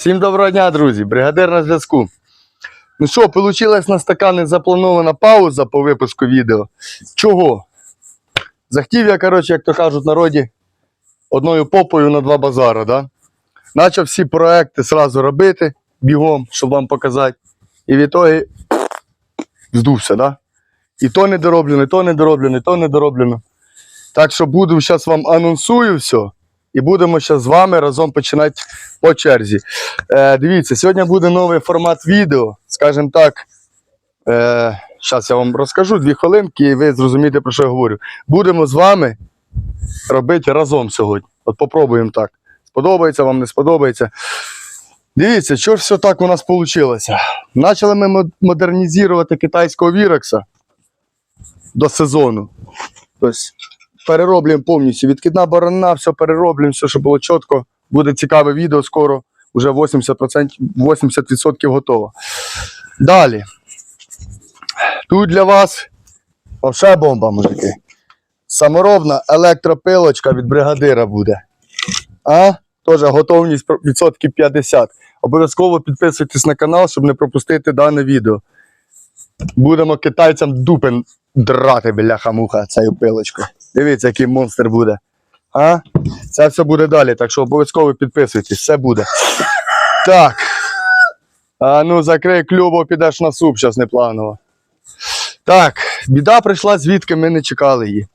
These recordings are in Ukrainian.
Всім доброго дня, друзі! Бригадир на зв'язку. Ну що, вийшла на стакани запланована пауза по випуску відео. Чого? Захотів я, коротше, як то кажуть народі, одною попою на два базари, да? Начав всі проекти сразу робити бігом, щоб вам показати. І в ітогі здувся, да? І то не дороблено, і то не дороблено, і то не дороблено. Так що буду зараз вам анонсую все. І будемо зараз з вами разом починати по черзі. Е, дивіться, сьогодні буде новий формат відео. Скажімо так. Е, зараз я вам розкажу дві хвилинки, і ви зрозумієте, про що я говорю. Будемо з вами робити разом сьогодні. От попробуємо так. Сподобається вам, не сподобається. Дивіться, що ж все так у нас вийшло. Почали ми модернізувати китайського вірекса до сезону. Тобто перероблюємо повністю. Відкидна борона, все перероблюємо, все, щоб було чітко. Буде цікаве відео скоро. Уже 80%, 80% готово. Далі. Тут для вас вообще бомба, мужики. Саморобна електропилочка від бригадира буде. А? Теж готовність відсотків 50. Обов'язково підписуйтесь на канал, щоб не пропустити дане відео. Будемо китайцям дупи драти, бляха-муха, цією пилочкою. Дивіться, який монстр буде. А? Це все буде далі, так що обов'язково підписуйтесь, все буде. Так. А ну закрий клюбо, підеш на суп, зараз непланово. Так, біда прийшла, звідки ми не чекали її.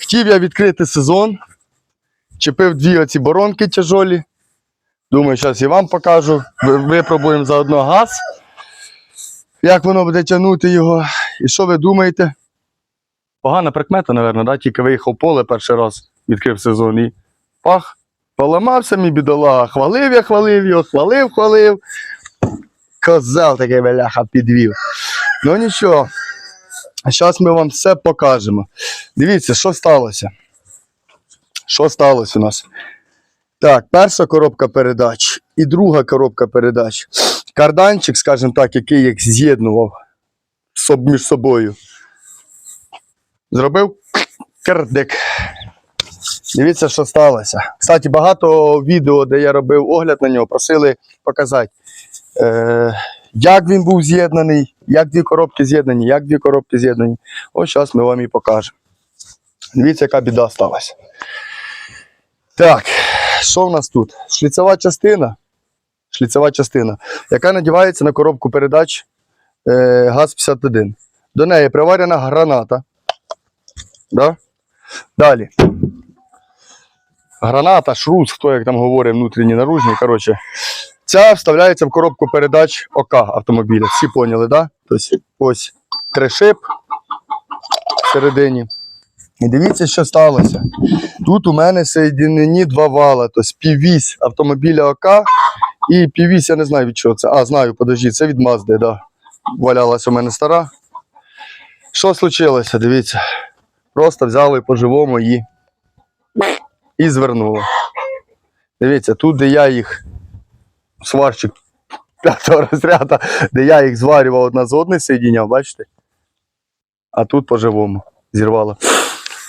Хотів я відкрити сезон. Чепив дві оці боронки тяжолі. Думаю, зараз і вам покажу. Випробуємо заодно газ. Як воно буде тягнути його. І що ви думаєте? Погана прикмета, напевно, да? тільки виїхав поле перший раз, відкрив сезон і пах, поламався мій бідолага. Хвалив я, хвалив його, хвалив, хвалив. Козел такий беляха підвів. Ну нічого. Зараз ми вам все покажемо. Дивіться, що сталося. Що сталося у нас? Так, перша коробка передач і друга коробка передач. Карданчик, скажімо так, який їх з'єднував між собою. Зробив кердик. Дивіться, що сталося. Кстати, багато відео, де я робив огляд на нього, просили показати, е, як він був з'єднаний, як дві коробки з'єднані, як дві коробки з'єднані. Ось зараз ми вам і покажемо. Дивіться, яка біда сталася. Так, що в нас тут? Шліцева частина. Шліцева частина, яка надівається на коробку передач е, ГАЗ-51. До неї приварена граната. Да? Далі. Граната, шрус, хто як там говорить, внутрішній, наружний. Коротше. Ця вставляється в коробку передач ОК автомобіля. Всі поняли, да? Тобто ось тришип всередині. І дивіться, що сталося. Тут у мене соєдинені два вала, тобто піввісь автомобіля ОК і піввісь, я не знаю від чого це. А, знаю, подожди, це від Мазди, да. Валялася у мене стара. Що случилося? Дивіться. Просто взяли по-живому її і звернули. Дивіться, тут, де я їх, сварщик п'ятого розряду, де я їх зварював одна з одної соєдиняв, бачите? А тут по-живому зірвало.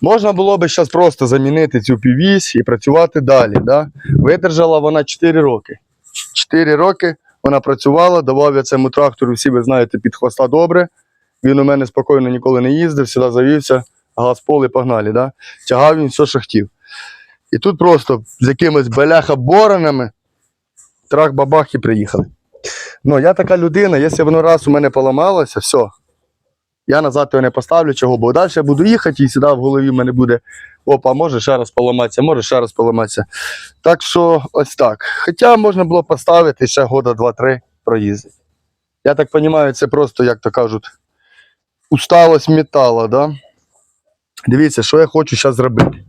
Можна було би зараз просто замінити цю півісь і працювати далі. Да? Видержала вона 4 роки. 4 роки вона працювала, давав я цьому трактору, всі ви знаєте, під хвоста добре. Він у мене спокійно ніколи не їздив, сюди завівся, газ поле погнали. Да? Тягав він все, що хотів. І тут просто з якимись беляха-боронами трах-бабах і приїхали. Ну, я така людина, якщо воно раз у мене поламалося, все. Я назад його не поставлю, чого, бо далі я буду їхати, і сюди в голові в мене буде опа, може ще раз поламатися, може ще раз поламатися. Так що ось так. Хоча можна було поставити ще года 2-3 проїздити. Я так розумію, це просто, як то кажуть, усталость металу, да? Дивіться, що я хочу зараз зробити.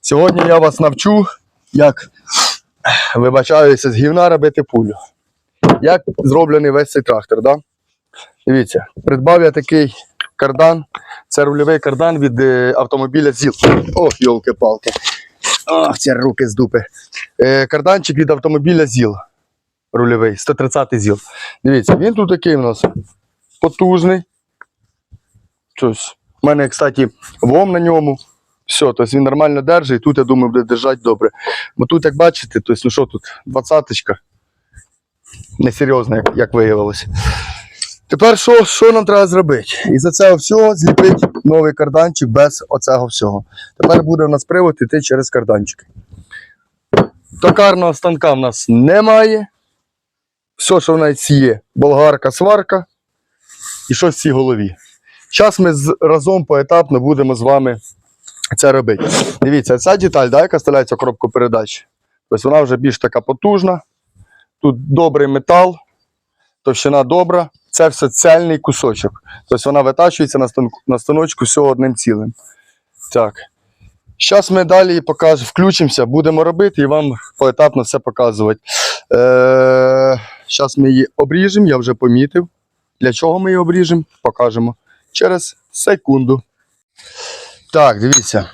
Сьогодні я вас навчу, як вибачаюся, з гівна робити пулю. Як зроблений весь цей трактор, да? Дивіться, придбав я такий кардан. Це рульовий кардан від е, автомобіля ЗІЛ. Ох, йолки-палки. Ох, ці руки з дупи. Е, карданчик від автомобіля ЗІЛ. Рульовий, 130 ЗІЛ. Дивіться, він тут такий у нас потужний. Щось. У мене, кстати, вом на ньому. Все, тобто він нормально держить, і тут, я думаю, буде держати добре. Бо тут, як бачите, тобто, ну що тут, двадцяточка. несерйозно, як, як виявилося. Тепер що, що нам треба зробити? І за цього всього зліпити новий карданчик без оцього всього. Тепер буде в нас привод іти через карданчики. Токарного станка в нас немає. Все, що в нас є, болгарка, сварка і щось в цій голові. Зараз ми разом поетапно будемо з вами це робити. Дивіться, ця деталь, да, яка вставляється в коробку передач. Тобто вона вже більш така потужна. Тут добрий метал, товщина добра. Це все цельний кусочок. Тобто вона витачується на, станочку всього одним цілим. Так. Зараз ми далі покаж, включимося, будемо робити і вам поетапно все показувати. Е, Зараз ми її обріжемо, я вже помітив. Для чого ми її обріжемо, покажемо через секунду. Так, дивіться.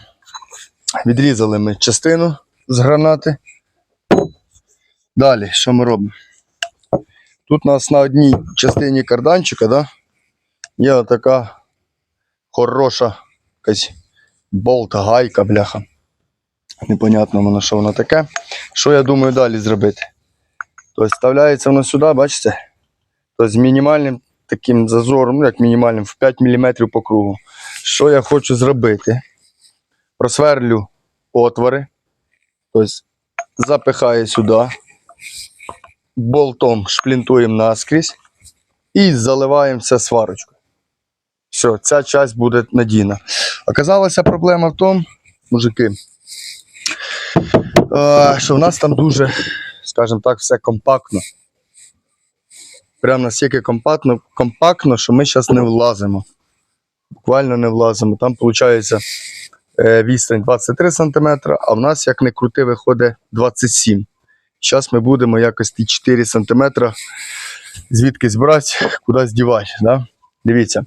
Відрізали ми частину з гранати. Далі, що ми робимо? Тут у нас на одній частині карданчика, да, є така хороша якась болта, гайка, бляха. Непонятно воно, що воно таке. Що я думаю далі зробити? Тобто вставляється воно сюди, бачите? Тобто з мінімальним таким зазором, ну як мінімальним, в 5 мм по кругу. Що я хочу зробити? Просверлю отвори, тобто запихаю сюди, болтом шплінтуємо наскрізь і заливаємо все сварочкою. Все, ця часть буде надійна. Оказалася проблема в тому, мужики, е, що в нас там дуже, скажімо так, все компактно. Прямо настільки компактно, компактно, що ми зараз не влазимо. Буквально не влазимо. Там виходить е, відстань 23 см, а в нас, як не крути, виходить 27 Зараз ми будемо якось ті 4 см звідкись брати, кудись дівати. Да? Дивіться.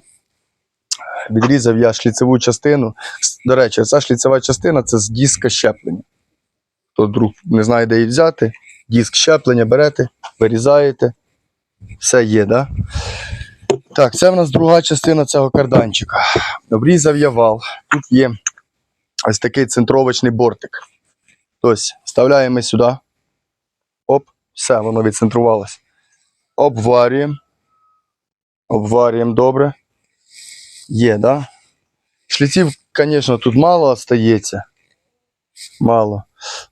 Відрізав я шліцеву частину. До речі, ця шліцева частина це з диска щеплення. Хто вдруг не знає, де її взяти, диск щеплення берете, вирізаєте. Все є, да? Так, це в нас друга частина цього карданчика. Обрізав я вал. Тут є ось такий центровочний бортик. Тобто, вставляємо сюди. Оп, все, воно відцентрувалося. Обварюємо. Обварюємо добре. Є, да? Шліців, звісно, тут мало остається. Мало.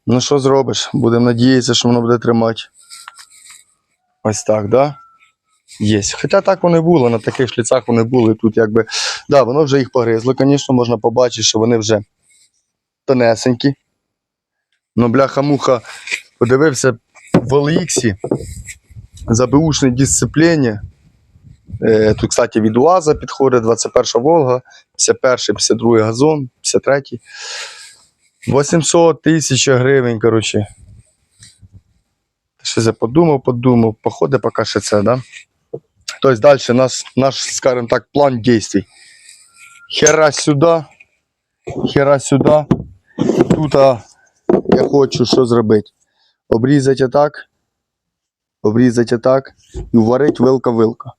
Ну що зробиш? Будемо надіятися, що воно буде тримати. Ось так, да? Є. Хоча так вони були, на таких шліцах вони були. Тут якби. Да, воно вже їх погризло, звісно, можна побачити, що вони вже тонесенькі. Ну, бляха-муха, подивився в OLX за беушне дисципліні. Е, Тут, кстати, від УАЗа підходить 21 Волга, 51, 52 газон, 53. 800 тисяч гривень, коротше. Щось я подумав, подумав, походить поки що це, да? Тобто далі наш, наш, скажімо так, план дій. Хера сюди, хера сюди. Тут а, я хочу що зробити? Обрізати отак, обрізати отак і варити вилка-вилка.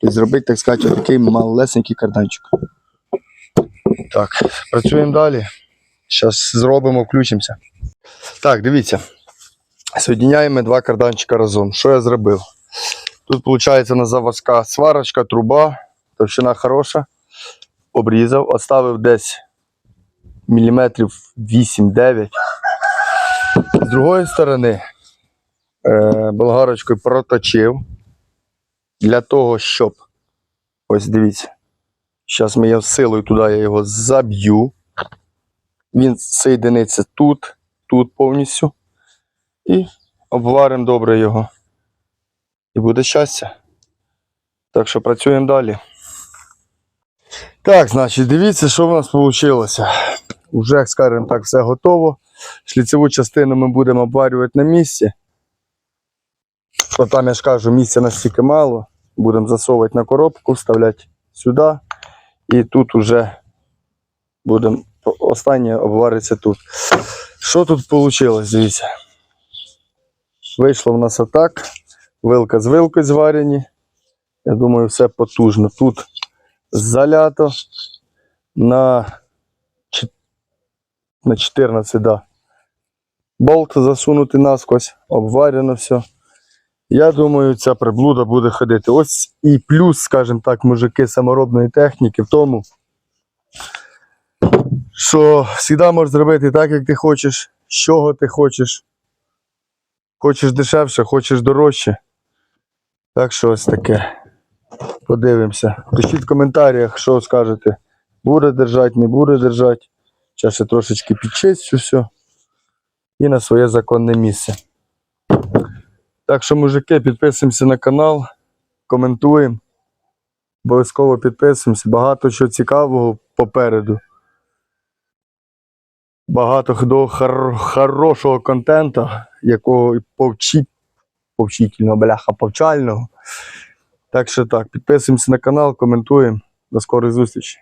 Тобто зробити, так сказати, такий малесенький карданчик. Так, працюємо далі. Зараз зробимо, включимося. Так, дивіться. Соединяємо два карданчика разом. Що я зробив? Тут, виходить, на заводська сварочка, труба, товщина хороша. Обрізав, оставив десь міліметрів 8-9. З другої сторони, е, болгарочкою проточив для того, щоб. Ось дивіться. Зараз ми його силою туди я його заб'ю. Він соєдиниться тут, тут повністю. І обваримо добре його. І буде щастя. Так що працюємо далі. Так, значить, дивіться, що в нас вийшло. Уже, скажімо так, все готово. Шліцеву частину ми будемо обварювати на місці. Бо там, я ж кажу, місця настільки мало. Будемо засовувати на коробку, вставляти сюди. І тут уже будемо останнє обвариться тут. Що тут вийшло, дивіться? Вийшло в нас отак. Вилка з вилкою зварені. Я думаю, все потужно. Тут залято на, на 14, да. Болт засунути насквозь, обварено все. Я думаю, ця приблуда буде ходити. Ось і плюс, скажімо так, мужики саморобної техніки в тому, що завжди можеш зробити так, як ти хочеш, з чого ти хочеш. Хочеш дешевше, хочеш дорожче. Так що ось таке. Подивимося. Пишіть в коментарях, що скажете. Буде держати, не буде держати. Зараз я трошечки підчистю все. І на своє законне місце. Так що, мужики, підписуємося на канал, коментуємо. Обов'язково підписуємося. Багато чого цікавого попереду. Багато хор- хорошого контенту, якого повчі... повчительного, бляха, повчального. Так що так, підписуємося на канал, коментуємо. До скорої зустрічі.